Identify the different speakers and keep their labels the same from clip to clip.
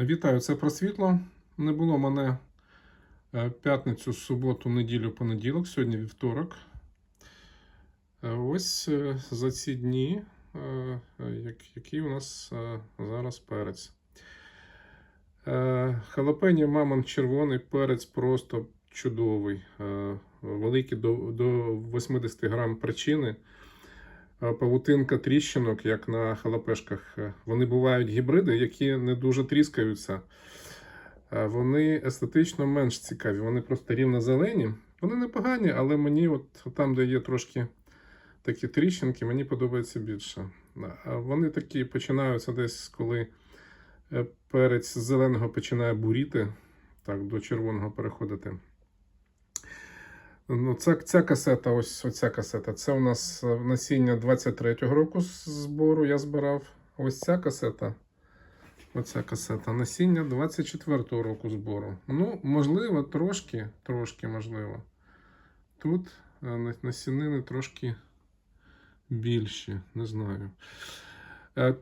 Speaker 1: Вітаю, це про світло. Не було мене е, п'ятницю, суботу, неділю, понеділок, сьогодні вівторок. Е, Ось е, за ці дні, як- який у нас зараз перець. Е, мамон червоний перець просто чудовий. Великий до 80 грам причини. Е, Павутинка тріщинок, як на халапешках. Е, Вони бувають гібриди, які не дуже тріскаються. Е, Вони естетично менш цікаві. Вони просто рівно-зелені. Вони непогані, але мені, от там, де є трошки такі тріщинки, мені подобається більше. А Вони такі починаються десь, коли е, перець зеленого починає буріти, так, до червоного переходити. Ну, ця, ця касета, ось оця касета, це у нас е, насіння 23-го року збору я збирав. Ось ця касета. Оця касета. Насіння 24-го року збору. Ну, можливо, трошки, трошки можливо. Тут е, насінини трошки більші, не знаю. Е,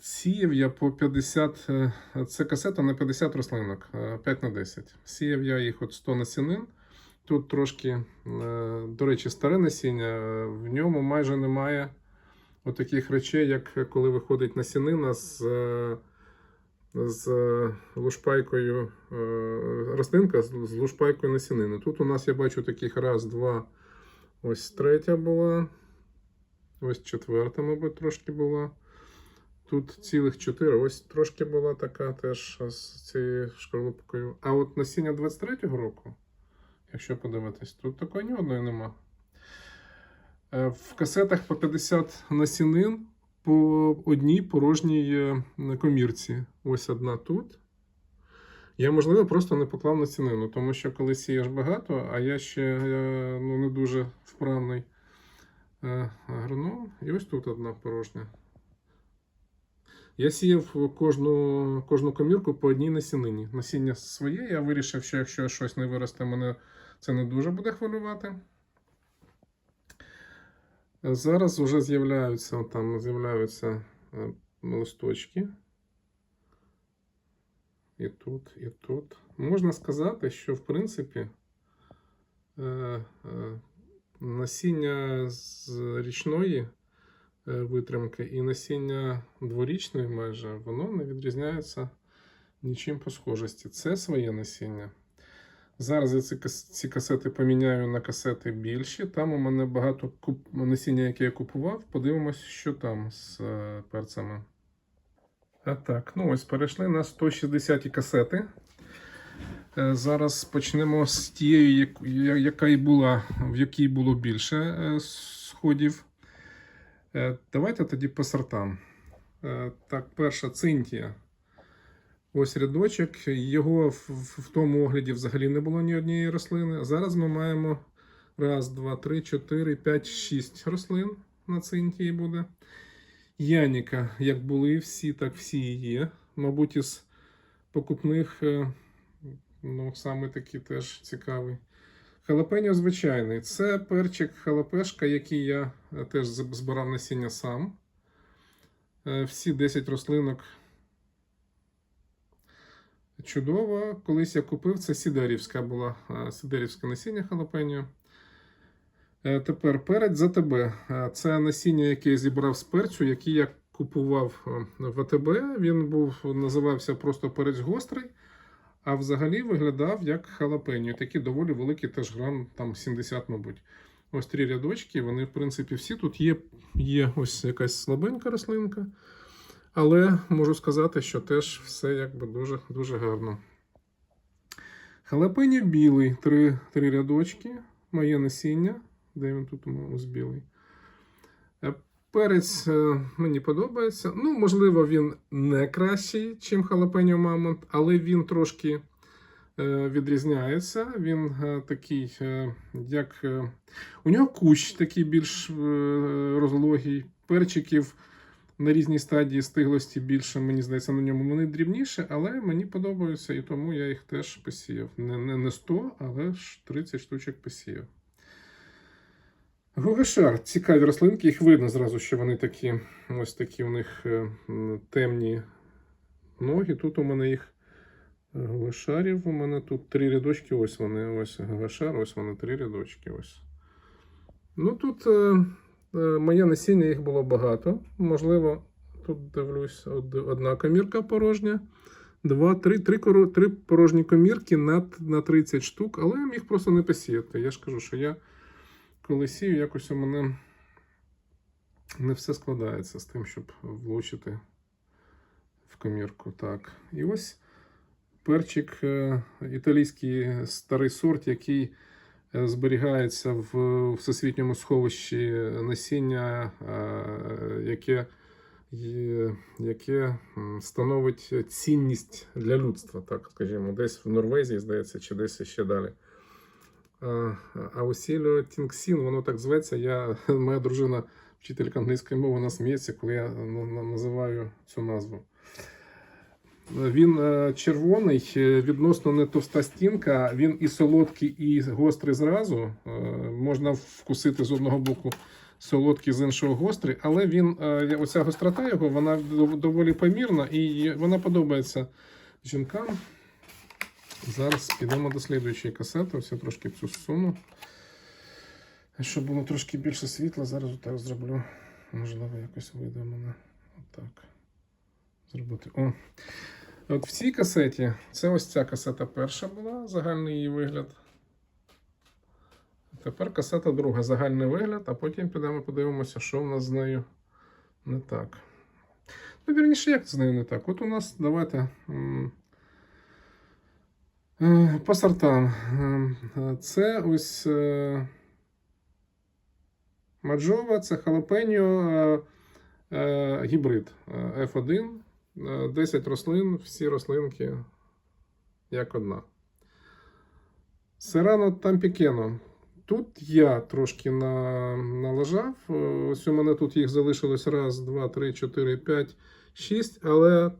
Speaker 1: Сіяв я по 50, е, це касета на 50 рослинок, е, 5 на 10. Сіяв я їх от 100 насінин. Тут трошки, е, до речі, старе насіння, в ньому майже немає таких речей, як коли виходить насінина з, е, з е, лушпайкою, рослинка з лушпайкою насінини. Тут у нас я бачу таких раз, два, ось третя була, ось четверта, мабуть, трошки була. Тут цілих чотири, ось трошки була така теж з цією шкарлупкою. А от насіння 23-го року. Якщо подивитись, тут такої ні одної нема. Е, В касетах по 50 насінин по одній порожній е, комірці. Ось одна тут. Я, можливо, просто не поклав насінину, тому що коли сієш багато, а я ще е, ну, не дуже вправний агроном. І ось тут одна порожня. Я сіяв кожну, кожну комірку по одній насінині. Насіння своє. Я вирішив, що якщо щось не виросте, мене це не дуже буде хвилювати. Зараз вже з'являються там з'являються е, листочки. І тут, і тут. Можна сказати, що в принципі е, е, насіння з річної витримки і насіння дворічної майже, воно не відрізняється нічим по схожості. Це своє насіння. Зараз я ці, ці касети поміняю на касети більші. Там у мене багато куп... насіння, яке я купував. Подивимось, що там з е, перцями. А так, ну ось перейшли на 160 касети. Е, Зараз почнемо з тієї, яка і була, в якій було більше е, сходів. Давайте тоді по сортам. Так, перша цинтія. Ось рядочок. Його в, тому огляді взагалі не було ні однієї рослини. Зараз ми маємо раз, два, три, чотири, п'ять, шість рослин на цинтії буде. Яніка, як були всі, так всі і є. Мабуть, із покупних, е, ну, саме такий теж цікавий. Халапеньо звичайний. Це перчик халапешка, який я е, теж збирав насіння сам. Е, Всі 10 рослинок чудово. Колись я купив, це сідерівська була, е, сідерівське насіння халапеньо. Е, Тепер перець за тебе. Е, Це насіння, яке я зібрав з перцю, який я купував в АТБ. Він був, називався просто перець гострий, а взагалі виглядав як халапеньо. Такі доволі великі, теж грам там 70, мабуть. Ось три рядочки. Вони, в принципі, всі тут є, є ось якась слабенька рослинка. Але можу сказати, що теж все якби дуже, дуже гарно. Халапеньо білий, три, три рядочки, моє насіння. Де він тут ось білий? Е, Перець е, мені подобається. Ну, можливо, він не кращий, ніж халапеньо мамонт, але він трошки е, відрізняється. Він такий, як. У нього кущ такий більш розлогий, перчиків на різній стадії стиглості більше, мені здається, на ньому вони дрібніші, але мені подобаються, і тому я їх теж посіяв. Не, не, не 100, але ж 30 штучок посіяв. Гугашар, цікаві рослинки, їх видно зразу, що вони такі, ось такі у них е, темні ноги. Тут у мене їх е. У мене тут три рядочки. Ось вони. Ось галашар, ось вони три рядочки. Ось. Ну тут е, моє насіння їх було багато. Можливо, тут дивлюсь, одна комірка порожня. Два, три, три, три порожні комірки на, на 30 штук, але я міг просто не посіяти. Я ж кажу, що я коли сію, якось у мене не все складається з тим, щоб влучити в комірку. Так. І ось перчик е, італійський старий сорт, який е, зберігається в всесвітньому сховищі насіння, е, яке, яке становить цінність для людства, так скажімо, десь в Норвезії, здається, чи десь ще далі. А, а Осіліо Тінксін, воно так зветься. Я, моя дружина, вчителька англійської мови, вона сміється, коли я на- на- називаю цю назву. Він е, червоний, е, відносно не товста стінка, він і солодкий, і гострий зразу. Е, Можна вкусити з одного боку солодкий, з іншого гострий, але він, оця гострота його, вона доволі помірна і вона подобається жінкам. Зараз підемо до слідуючої касети. Ось я трошки цю суну. Щоб було трошки більше світла, зараз отак зроблю. Можливо, якось вийде мене отак. Зробити. О. От в цій касеті, це ось ця касета перша була, загальний її вигляд. Тепер касета друга, загальний вигляд, а потім підемо подивимося, що в нас з нею не так. Ну, вірніше, як з нею не так? От у нас давайте. Е, По сортам. Е, Це ось е, Маджова, це халапеньо гібрид е, F1. Е, 10 рослин, всі рослинки як одна. Серано Тампікено. Тут я трошки на, налажав. Е, Ось у мене тут їх залишилось раз, два, три, чотири, п'ять, шість, але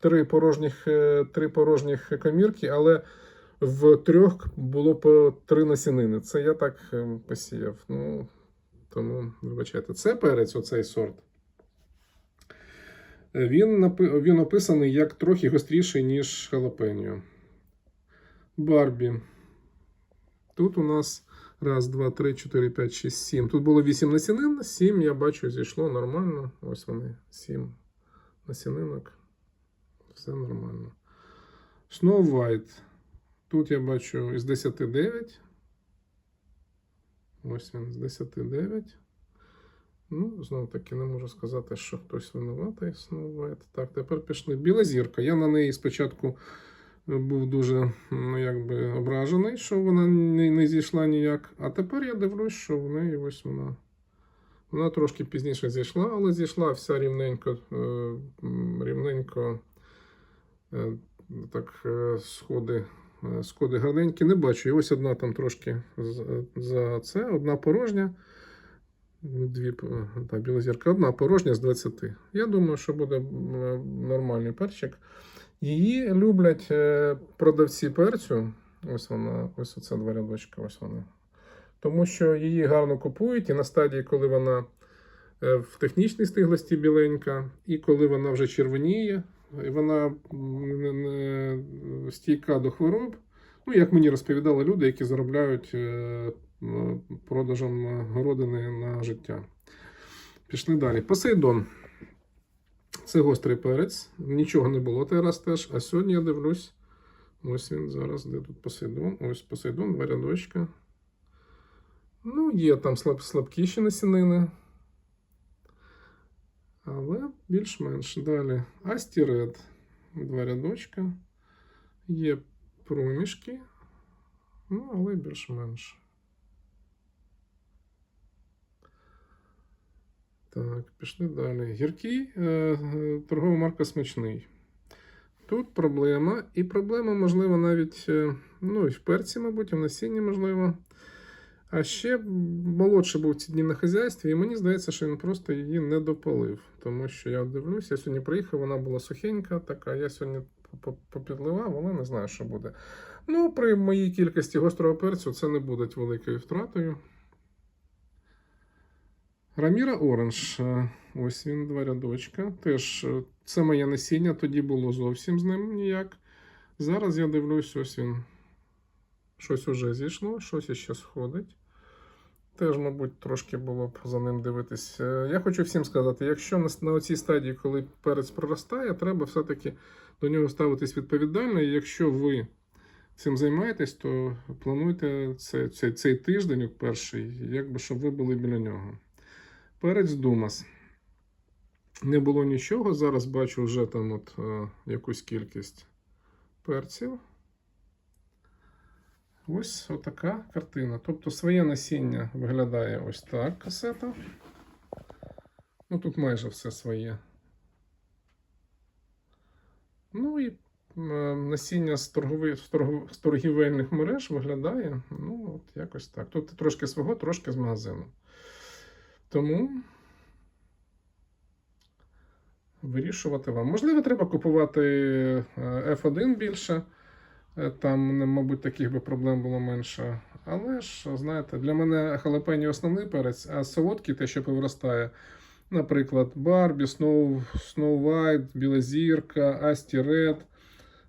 Speaker 1: три порожніх, е, три порожніх комірки, але в трьох було по три насінини. Це я так е, посіяв. Ну, тому, вибачайте, це перець, оцей сорт. Він, він описаний як трохи гостріший, ніж халапеньо. Барбі. Тут у нас раз, два, три, чотири, п'ять, шість, сім. Тут було вісім насінин, сім, я бачу, зійшло нормально. Ось вони, сім насінинок. Все нормально. Snow White. Тут я бачу із 10 9. Ось він з 10 9. Ну, знову таки, не можу сказати, що хтось винуватий Snow Так, тепер пішли. Біла зірка. Я на неї спочатку е, був дуже ну, якби, ображений, що вона не, не зійшла ніяк. А тепер я дивлюсь, що в неї ось вона. Вона трошки пізніше зійшла, але зійшла вся рівненько, е, рівненько е, так, сходи, сходи гарненькі. Не бачу. І ось одна там трошки за це, одна порожня. Дві та, біла зірка, одна порожня з 20. Я думаю, що буде нормальний перчик. Її люблять е, продавці перцю. Ось вона, ось оця два рядочка, ось вона. Тому що її гарно купують, і на стадії, коли вона е, в технічній стиглості біленька, і коли вона вже червоніє, і вона не, стійка до хвороб. Ну, як мені розповідали люди, які заробляють е, продажем городини на життя. Пішли далі. Посейдон. Це гострий перець. Нічого не було той раз теж. А сьогодні я дивлюсь. Ось він зараз, де тут Посейдон. Ось Посейдон, два рядочка. Ну, є там слаб, слабкіші насінини. Але більш-менш. Далі. Астіред. Два рядочка. Є проміжки. Ну, але більш-менш. Так, пішли далі. Гіркий, е, торгова марка смачний. Тут проблема, і проблема, можливо, навіть е, ну, і в перці, мабуть, і в насінні, можливо. А ще молодший був ці дні на хазяйстві, і мені здається, що він просто її не допалив. Тому що я дивлюсь, я сьогодні приїхав, вона була сухенька, така. Я сьогодні попідливав, але не знаю, що буде. Ну, при моїй кількості гострого перцю це не буде великою втратою. Раміра Оранж. е, Ось він, два рядочка. Теж е, це моє насіння, тоді було зовсім з ним ніяк. Зараз я дивлюсь, ось він. Щось уже зійшло, щось іще сходить. Теж, мабуть, трошки було б за ним дивитись. Е, Я хочу всім сказати, якщо на, оцій стадії, коли перець проростає, треба все-таки до нього ставитись відповідально. І якщо ви цим займаєтесь, то плануйте цей, цей, цей тиждень, перший, якби щоб ви були біля нього. Перець Думас. Не було нічого. Зараз бачу вже там от, е, якусь кількість перців. Ось отака картина. Тобто своє насіння виглядає ось так касета. Ну тут майже все своє. Ну і е, насіння з, торгови, з, торгов, з торгівельних мереж виглядає. Ну, от якось так. Тут трошки свого, трошки з магазину. Тому вирішувати вам. Можливо, треба купувати е, F1 більше. Е, Там, мабуть, таких би проблем було менше. Але ж, знаєте, для мене халапені основний перець, а солодкий те, що повиростає. Наприклад, Барбі, Сноу, Snow White, Біла Зірка, Асті Ред,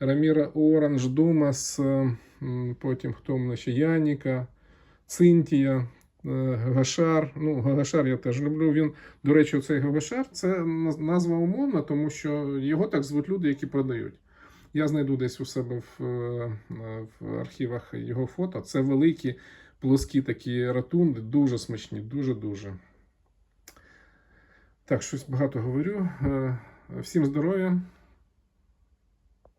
Speaker 1: Раміра Оранж, Думас, потім хто в мене ще Яніка, Цинтія, Гагашар. Ну, Гагашар я теж люблю. Він, до речі, цей Гагашар це назва умовна, тому що його так звуть люди, які продають. Я знайду десь у себе в, е, в архівах його фото. Це великі плоскі такі ратунди, дуже смачні, дуже-дуже. Так, щось багато говорю. Е, Всім здоров'я,